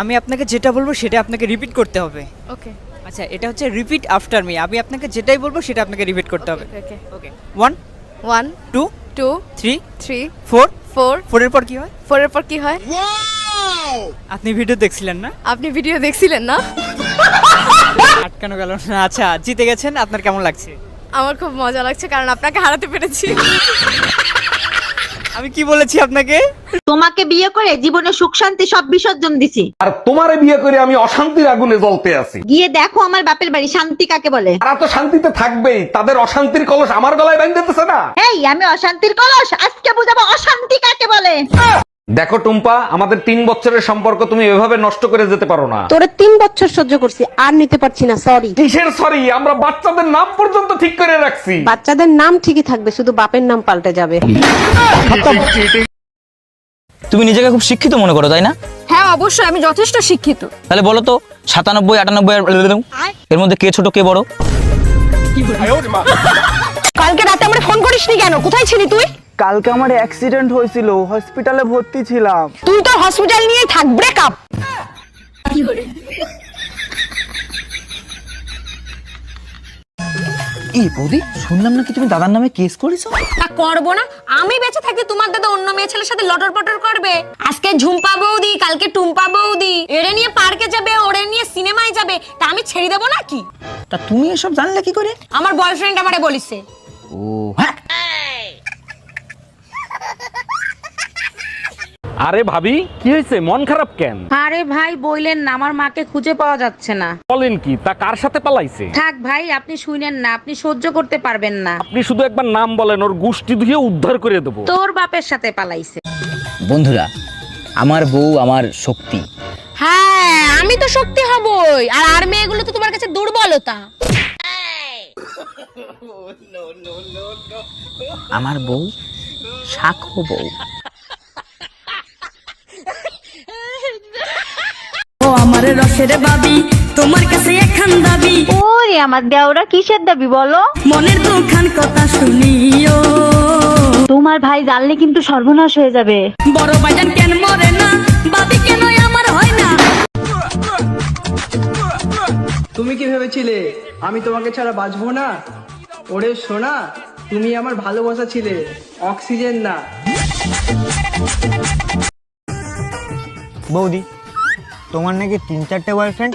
আমি আপনাকে যেটা বলব সেটা আপনাকে রিপিট করতে হবে। ওকে আচ্ছা এটা হচ্ছে রিপিট আফটার মি আমি আপনাকে যেটাই বলব সেটা আপনাকে রিপিট করতে হবে। Okay okay one one two two three three four four ফোরের পর কি হয়? ফোরের পর কি হয়? আপনি ভিডিও দেখছিলেন না? আপনি ভিডিও দেখছিলেন না? আটকানো গেল না। আচ্ছা জিতে গেছেন। আপনার কেমন লাগছে? আমার খুব মজা লাগছে কারণ আপনাকে হারাতে পেরেছি। আমি কি বলেছি আপনাকে? তোমাকে বিয়ে করে জীবনে সুখ শান্তি সব বিসর্জন দিছি। আর তোমারে বিয়ে করে আমি অশান্তির আগুনে জ্বলতে আছি। গিয়ে দেখো আমার বাপের বাড়ি শান্তি কাকে বলে? তারা তো শান্তিতে থাকবেই তাদের অশান্তির কলস আমার গলায় বাঁধতেছে না। এই আমি অশান্তির কলস আজকে বুঝাবো অশান্তি কাকে বলে। দেখো টুম্পা আমাদের তিন বছরের সম্পর্ক তুমি এভাবে নষ্ট করে যেতে পারো না। তোরে তিন বছর সহ্য করছি আর নিতে পারছি না সরি কিসের সরি আমরা বাচ্চাদের নাম পর্যন্ত ঠিক করে রাখছি। বাচ্চাদের নাম ঠিকই থাকবে শুধু বাপের নাম পাল্টে যাবে। তুমি নিজেকে খুব শিক্ষিত মনে করো তাই না? হ্যাঁ অবশ্যই আমি যথেষ্ট শিক্ষিত। তাহলে বলো তো সাতানব্বই আটানব্বই এর মধ্যে কে ছোট কে বড়? কালকে রাতে আমরা ফোন করিসনি কেন? কোথায় ছিলি তুই? কালকে আমার অ্যাক্সিডেন্ট হয়েছিল হসপিটালে ভর্তি ছিলাম। তুই তো হসপিটাল নিয়ে থাক ব্রেকআপ এই বৌদি শুনলাম নাকি তুমি দাদার নামে কেস করেছ? তা করব না। আমি বেঁচে থাকতে তোমার দাদা অন্য মেয়ে ছেলের সাথে লটর পটর করবে। আজকে ঝুম্পা বৌদি কালকে টুম্পা বৌদি। এরে নিয়ে পার্কে যাবে ওরে নিয়ে সিনেমায় যাবে। তা আমি ছেড়ে দেবো নাকি? তা তুমি এসব জানলে কি করে? আমার বয়ফ্রেন্ড আমারে বলিছে। ও হ্যাঁ। আরে ভাবি কি হয়েছে? মন খারাপ কেন? আরে ভাই বইলেন না আমার মাকে খুঁজে পাওয়া যাচ্ছে না। বলেন কি তা কার সাথে পালাইছে? থাক ভাই আপনি শুনেন না আপনি সহ্য করতে পারবেন না। আপনি শুধু একবার নাম বলেন ওর গোষ্ঠী ধুয়ে উদ্ধার করে দেবো। তোর বাপের সাথে পালাইছে। বন্ধুরা আমার বউ আমার শক্তি। হ্যাঁ আমি তো শক্তি হবই আর আর মেয়েগুলো তো তোমার কাছে দুর্বলতা। আমার বউ শাখো বউ। ওরে আমার দেওরা কিসের দাবি বলো? মনের দুখান কথা শুনিও। তোমার ভাই জানলে কিন্তু সর্বনাশ হয়ে যাবে। বড় বাজান কেন মরে না? বাবি কেন আমার হয় না? তুমি কি ভেবেছিলে? আমি তোমাকে ছাড়া বাঁচবো না? ওরে সোনা তুমি আমার ভালোবাসা ছিলে অক্সিজেন না। বৌদি তোমার নাকি তিন চারটে বয়ফ্রেন্ড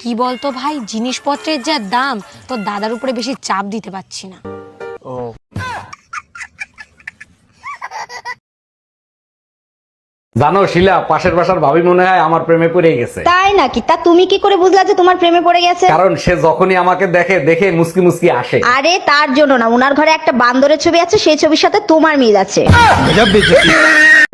কি বলতো ভাই, জিনিসপত্রের যা দাম তোর দাদার উপরে বেশি চাপ দিতে পারছি না। জানো শিলা পাশের বাসার ভাবি মনে হয় আমার প্রেমে পড়ে গেছে। তাই নাকি? তা তুমি কি করে বুঝলা যে তোমার প্রেমে পড়ে গেছে? কারণ সে যখনই আমাকে দেখে দেখে মুসকি মুসকি আসে। আরে তার জন্য না ওনার ঘরে একটা বান্দরের ছবি আছে সেই ছবির সাথে তোমার মিল আছে।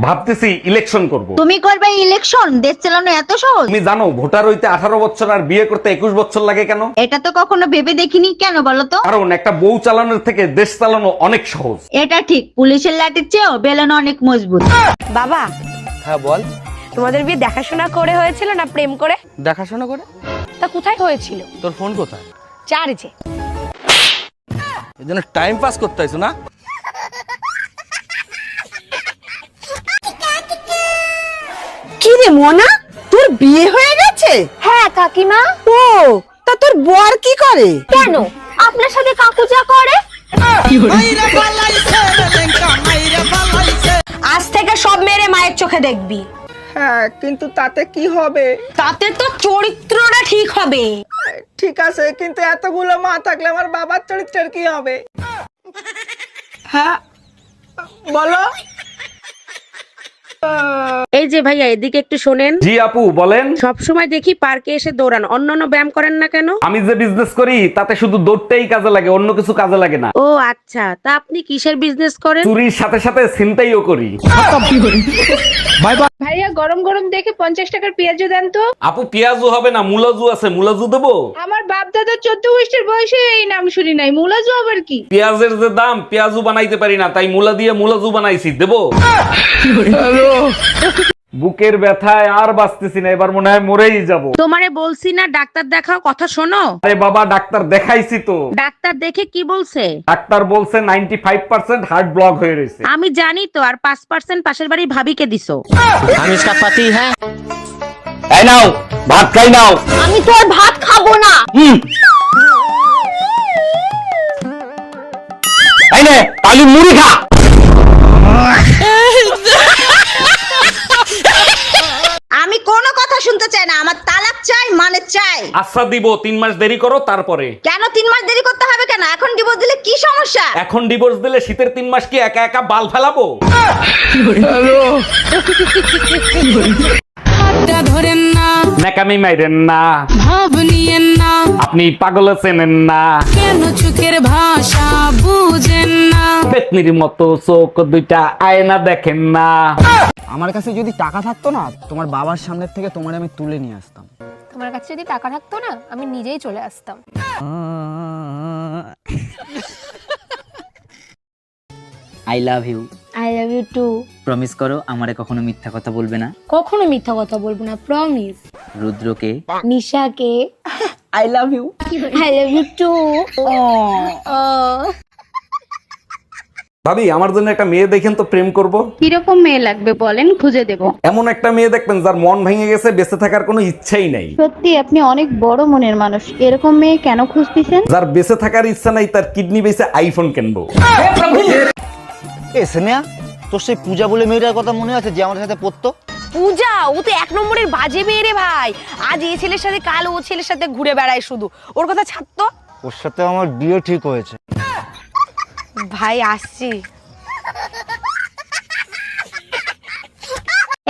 ভাবতেছি ইলেকশন করব। তুমি করবে ইলেকশন দেশ চালানো এত সহজ? তুমি জানো ভোটার হইতে আঠারো বছর আর বিয়ে করতে একুশ বছর লাগে কেন? এটা তো কখনো ভেবে দেখিনি কেন বলো তো? কারণ একটা বউ চালানোর থেকে দেশ চালানো অনেক সহজ। এটা ঠিক পুলিশের লাঠির চেয়েও বেলানো অনেক মজবুত। বাবা হ্যাঁ বল। তোমাদের বিয়ে দেখাশোনা করে হয়েছিল না প্রেম করে? দেখাশোনা করে? তা কোথায় হয়েছিল? তোর ফোন কোথায়? চার্জে। এই জন্য টাইম পাস করতে হয়েছো না? কি রে মনা? তোর বিয়ে হয়ে গেছে? হ্যাঁ কাকিমা। ও তা তোর বর কি করে? কেন? আপনার সাথে কাকু যা করে? আজ থেকে সব মেরে মায়ের চোখে দেখবি। হ্যাঁ কিন্তু তাতে কি হবে? তাতে তো চরিত্রটা ঠিক হবে। ঠিক আছে কিন্তু এতগুলো মা থাকলে আমার বাবার চরিত্রের কি হবে? হ্যাঁ বলো। এই যে ভাইয়া এদিকে একটু শোনেন। জি আপু বলেন। সব সময় দেখি পার্কে এসে দৌড়ান। অন্যান্য ব্যায়াম করেন না কেন? আমি যে বিজনেস করি তাতে শুধু দৌড়টাই কাজে লাগে অন্য কিছু কাজে লাগে না। ও আচ্ছা। তা আপনি কিসের বিজনেস করেন? চুরির সাথে সাথে ছিনতাইও করি। ভাইয়া গরম গরম দেখে পঞ্চাশ টাকার পেঁয়াজও দেন তো। আপু পেঁয়াজু হবে না মুলাজু আছে মুলাজু দেবো? আমার বাপ দাদা চোদ্দ বৈশের বয়সে এই নাম শুনি নাই। মুলাজু আবার কি? পেঁয়াজের যে দাম পেঁয়াজু বানাইতে পারি না তাই মুলা দিয়ে মুলাজু বানাইছি দেবো? বুকের ব্যথায় আর বাঁচতেছি না এবার মনে হয় মরেই যাব তোমারে বলছি না ডাক্তার দেখাও কথা শোনো আরে বাবা ডাক্তার দেখাইছি তো ডাক্তার দেখে কি বলছে ডাক্তার বলছে ninety five percent heart block হয়ে রয়েছে আমি জানি তো আর পাঁচ পার্সেন্ট পাশের বাড়ি ভাবিকে দিছো हम इसका पति है এই নাও ভাত খাই নাও আমি তো আর ভাত খাবো না হুম এই নে কালি মুড়ি খা আচ্ছা দিব তিন মাস দেরি করো তারপরে। কেন তিন মাস দেরি করতে হবে কেন? এখন ডিভোর্স দিলে কি সমস্যা? এখন ডিভোর্স দিলে শীতের তিন মাস কি একা একা বাল ফেলাবো? ধরেন না নাকামি মাইরেন না। ভাব নিয়েন না। আপনি পাগল চেনেন না। কেন চোখের ভাষা বুঝেন না? পেতনির মতো চোখ দুইটা আয়না দেখেন না। আমার কাছে যদি টাকা থাকতো না তোমার বাবার সামনের থেকে তোমার আমি তুলে নিয়ে আসতাম। তোমার কাছে যদি টাকা থাকতো না আমি নিজেই চলে আসতাম। I love you I love you too promise করো আমারে কখনো মিথ্যা কথা বলবে না। কখনো মিথ্যা কথা বলব না প্রমিস রুদ্রকে? নিশাকে। I love you I love you too ভাবি আমার জন্য একটা মেয়ে দেখেন তো প্রেম করব। কীরকম মেয়ে লাগবে বলেন খুঁজে দেব। এমন একটা মেয়ে দেখবেন যার মন ভেঙে গেছে বেঁচে থাকার কোনো ইচ্ছাই নাই। সত্যি আপনি অনেক বড় মনের মানুষ। এরকম মেয়ে কেন খুঁজতেছেন? যার বেঁচে থাকার ইচ্ছা নাই তার কিডনি বেঁচে আইফোন কিনবো। এ স্নেহা তোর সেই পূজা বলে মেয়েটার কথা মনে আছে যে আমার সাথে পড়তো? পূজা ও তো এক নম্বরের বাজে মেয়ে রে ভাই। আজ এই ছেলের সাথে কাল ও ছেলের সাথে ঘুরে বেড়ায় শুধু। ওর কথা ছাড়তো? ওর সাথে আমার বিয়ে ঠিক হয়েছে। ভাই আসছি।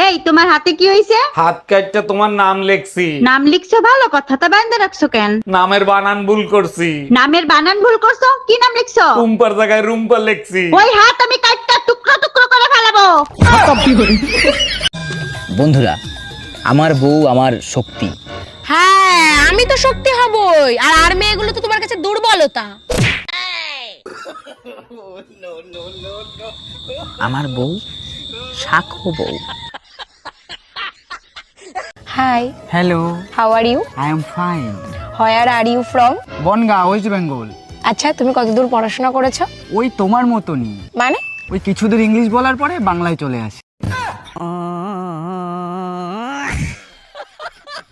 এই তোমার হাতে কি হয়েছে হাত কাটটা তোমার নাম লেখছি। নাম লিখছো ভালো কথা তা বাইন্দা রাখছো কেন? নামের বানান ভুল করছি। নামের বানান ভুল করছ? কি নাম লিখছো? রুম্পার জায়গায় রুম্পা লেখছি। ওই হাত আমি কাটটা টুকরো টুকরো করে ফেলাবো। বন্ধুরা আমার বউ আমার শক্তি। হ্যাঁ আমি তো শক্তি হবই। আর আর মেয়েগুলো তো তোমার কাছে দুর্বলতা। আমার বউ শাখো বউ। Hi hello how are you I am fine where are you from Bongaon West Bengal আচ্ছা তুমি কতদূর পড়াশোনা করেছ? ওই তোমার মতনই। মানে? ওই কিছু দূর ইংলিশ বলার পরে বাংলায় চলে আসি।